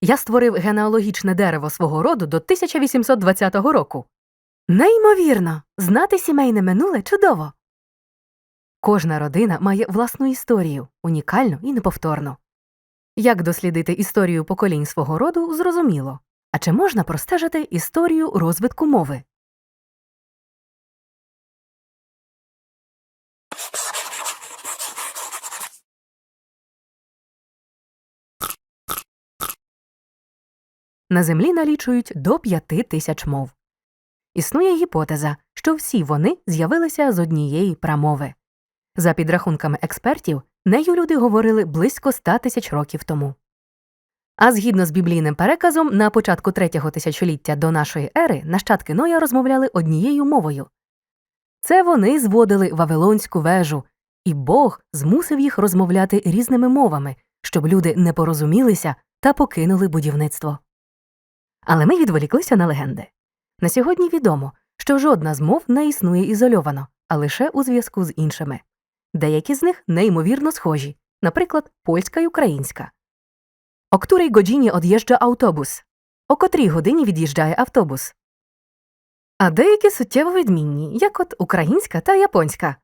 Я створив генеалогічне дерево свого роду до 1820 року. Неймовірно! Знати сімейне минуле чудово. Кожна родина має власну історію, унікальну і неповторну. Як дослідити історію поколінь свого роду, зрозуміло. А чи можна простежити історію розвитку мови? На Землі налічують до п'яти тисяч мов. Існує гіпотеза, що всі вони з'явилися з однієї прамови. За підрахунками експертів, нею люди говорили близько ста тисяч років тому. А згідно з біблійним переказом, на початку третього тисячоліття до нашої ери нащадки Ноя розмовляли однією мовою. Це вони зводили Вавилонську вежу, і Бог змусив їх розмовляти різними мовами, щоб люди не порозумілися та покинули будівництво. Але ми відволіклися на легенди. На сьогодні відомо, що жодна з мов не існує ізольовано, а лише у зв'язку з іншими. Деякі з них неймовірно схожі, наприклад, польська й українська. О której godzinie odjeżdża автобус? О котрій годині від'їжджає автобус? А деякі суттєво відмінні, як от українська та японська.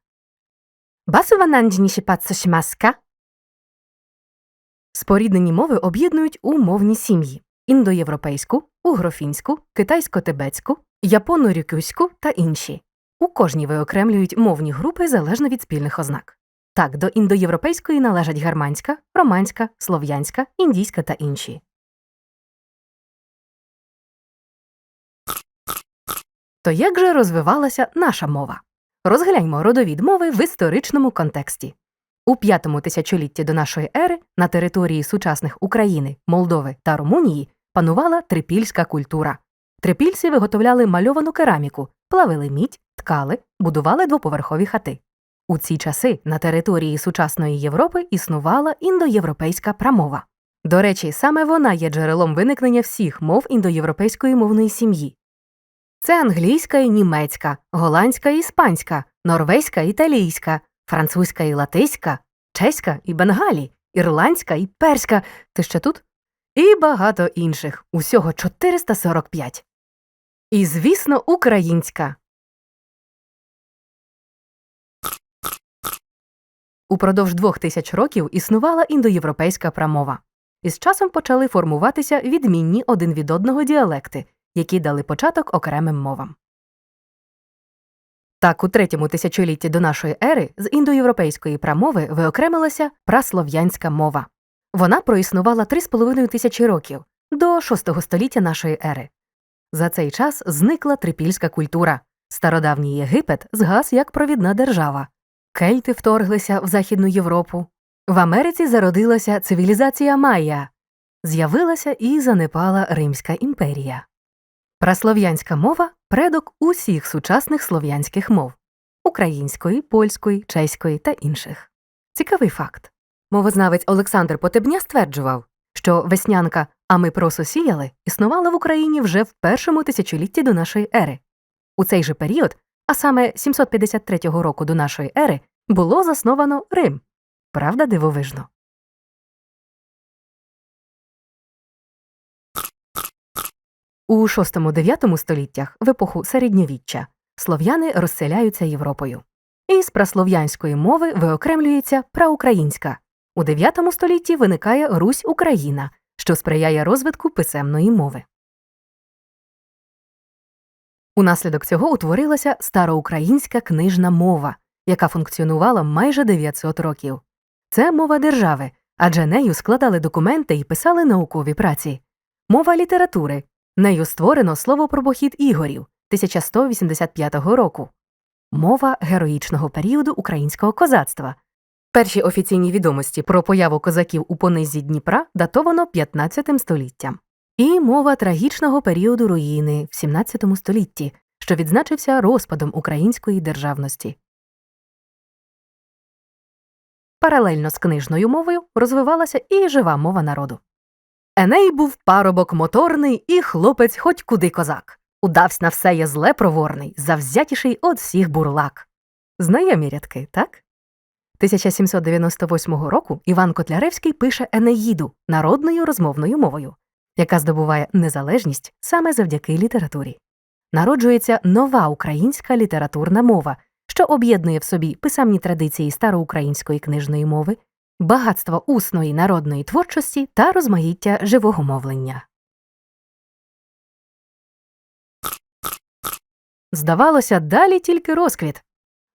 Споріднені мови об'єднують у мовні сім'ї індоєвропейську, угрофінську, китайсько-тибетську, японо-рюкюську та інші. У кожній виокремлюють мовні групи залежно від спільних ознак. Так, до індоєвропейської належать германська, романська, слов'янська, індійська та інші. То як же розвивалася наша мова? Розгляньмо родовід мови в історичному контексті. У п'ятому тисячолітті до нашої ери на території сучасних України, Молдови та Румунії панувала трипільська культура. Трипільці виготовляли мальовану кераміку, плавили мідь, ткали, будували двоповерхові хати. У ці часи на території сучасної Європи існувала індоєвропейська прамова. До речі, саме вона є джерелом виникнення всіх мов індоєвропейської мовної сім'ї. Це англійська і німецька, голландська і іспанська, норвезька і італійська, французька і латиська, чеська і бенгалі, ірландська і перська. Ти ще тут? І багато інших, усього 445. І, звісно, українська. Упродовж двох тисяч років існувала індоєвропейська прамова. Із часом почали формуватися відмінні один від одного діалекти, які дали початок окремим мовам. Так, у третьому тисячолітті до нашої ери з індоєвропейської прамови виокремилася праслов'янська мова. Вона проіснувала 3,5 тисячі років до VI століття нашої ери. За цей час зникла трипільська культура. Стародавній Єгипет згас як провідна держава. Кельти вторглися в Західну Європу. В Америці зародилася цивілізація Майя. З'явилася і занепала Римська імперія. Праслов'янська мова предок усіх сучасних слов'янських мов української, польської, чеської та інших. Цікавий факт. Мовознавець Олександр Потебня стверджував, що веснянка А ми просо сіяли існувала в Україні вже в першому тисячолітті до нашої ери. У цей же період, а саме 753 року до нашої ери, було засновано Рим. Правда, дивовижно. У VI-IX століттях, в епоху середньовіччя, слов'яни розселяються Європою. Із праслов'янської мови виокремлюється праукраїнська. У IX столітті виникає Русь Україна, що сприяє розвитку писемної мови. Унаслідок цього утворилася староукраїнська книжна мова, яка функціонувала майже 900 років. Це мова держави, адже нею складали документи і писали наукові праці. Мова літератури. Нею створено слово про похід Ігорів 1185 року. Мова героїчного періоду українського козацтва. Перші офіційні відомості про появу козаків у понизі Дніпра датовано 15 століттям. І мова трагічного періоду руїни в 17 столітті, що відзначився розпадом української державності. Паралельно з книжною мовою розвивалася і жива мова народу. Еней був парубок моторний і хлопець хоть куди козак. Удавсь на все є зле проворний, завзятіший од всіх бурлак. Знайомі рядки, так? 1798 року Іван Котляревський пише Енеїду народною розмовною мовою. яка здобуває незалежність саме завдяки літературі. Народжується нова українська літературна мова, що об'єднує в собі писемні традиції староукраїнської книжної мови, багатство усної народної творчості та розмаїття живого мовлення. Здавалося, далі тільки розквіт.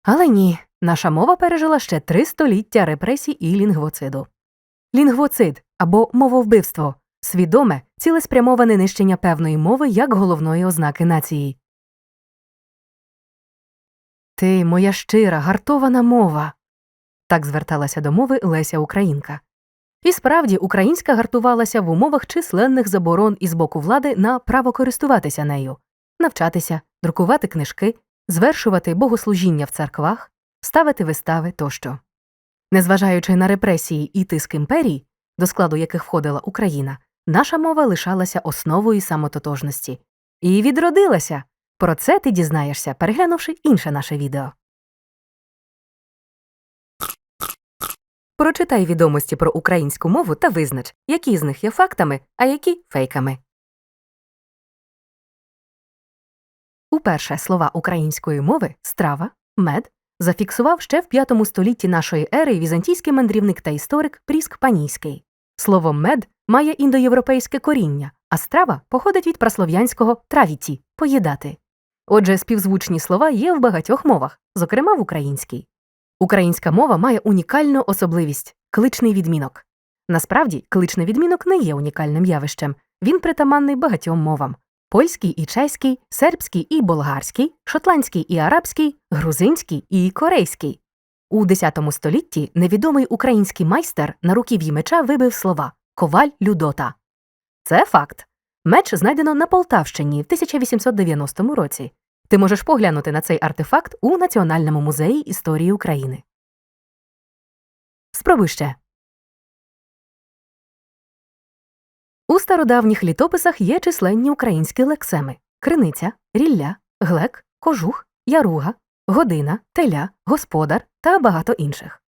Але ні, наша мова пережила ще три століття репресій і лінгвоциду. Лінгвоцид або мововбивство свідоме, цілеспрямоване нищення певної мови як головної ознаки нації. Ти, моя щира, гартована мова. Так зверталася до мови Леся Українка. І справді українська гартувалася в умовах численних заборон із боку влади на право користуватися нею, навчатися, друкувати книжки, звершувати богослужіння в церквах, ставити вистави тощо. Незважаючи на репресії і тиск імперій, до складу яких входила Україна, наша мова лишалася основою самототожності і відродилася. Про це ти дізнаєшся, переглянувши інше наше відео. Прочитай відомості про українську мову та визнач, які з них є фактами, а які фейками. Уперше слова української мови страва, мед зафіксував ще в V столітті нашої ери візантійський мандрівник та історик Пріск Панійський. Слово мед має індоєвропейське коріння, а страва походить від праслов'янського травіті поїдати. Отже, співзвучні слова є в багатьох мовах, зокрема в українській. Українська мова має унікальну особливість кличний відмінок. Насправді, кличний відмінок не є унікальним явищем, він притаманний багатьом мовам польський і чеський, сербський і болгарський, шотландський і арабський, грузинський і корейський. У X столітті невідомий український майстер на руків'ї меча вибив слова Коваль Людота. Це факт. Меч знайдено на Полтавщині в 1890 році. Ти можеш поглянути на цей артефакт у Національному музеї історії України. Спробуй ще. У стародавніх літописах є численні українські лексеми криниця, рілля, глек, кожух, яруга, година, теля, господар та багато інших.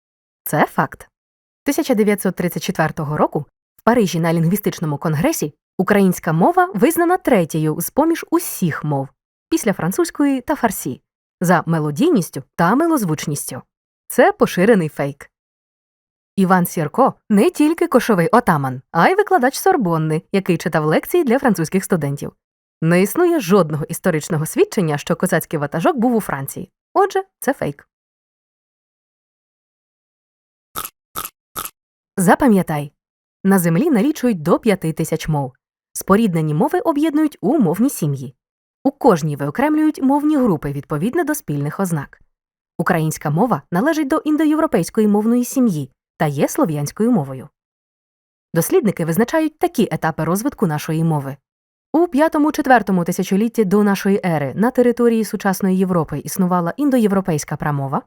Це факт. 1934 року в Парижі на лінгвістичному конгресі українська мова визнана третьою з поміж усіх мов після французької та фарсі за мелодійністю та милозвучністю. Це поширений фейк. Іван Сірко не тільки кошовий отаман, а й викладач Сорбонни, який читав лекції для французьких студентів. Не існує жодного історичного свідчення, що козацький ватажок був у Франції. Отже, це фейк. Запам'ятай на землі налічують до п'яти тисяч мов. Споріднені мови об'єднують у мовні сім'ї. У кожній виокремлюють мовні групи відповідно до спільних ознак. Українська мова належить до індоєвропейської мовної сім'ї та є слов'янською мовою. Дослідники визначають такі етапи розвитку нашої мови. У 5-4 тисячолітті до нашої ери на території сучасної Європи існувала індоєвропейська прамова.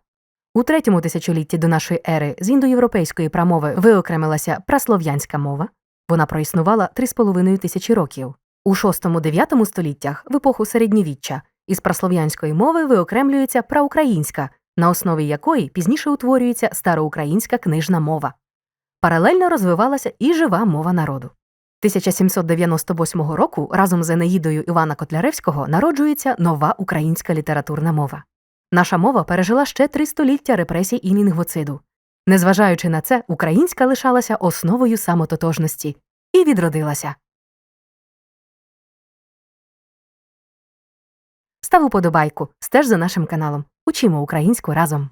У третьому тисячолітті до нашої ери з індоєвропейської прамови виокремилася праслов'янська мова. Вона проіснувала 3,5 тисячі років. У 6-9 століттях, в епоху середньовіччя, із праслов'янської мови виокремлюється праукраїнська, на основі якої пізніше утворюється староукраїнська книжна мова. Паралельно розвивалася і жива мова народу. 1798 року разом з Енеїдою Івана Котляревського народжується нова українська літературна мова. Наша мова пережила ще три століття репресій і лінгвоциду. Незважаючи на це, українська лишалася основою самототожності і відродилася. Став уподобайку, стеж за нашим каналом. Учимо українську разом.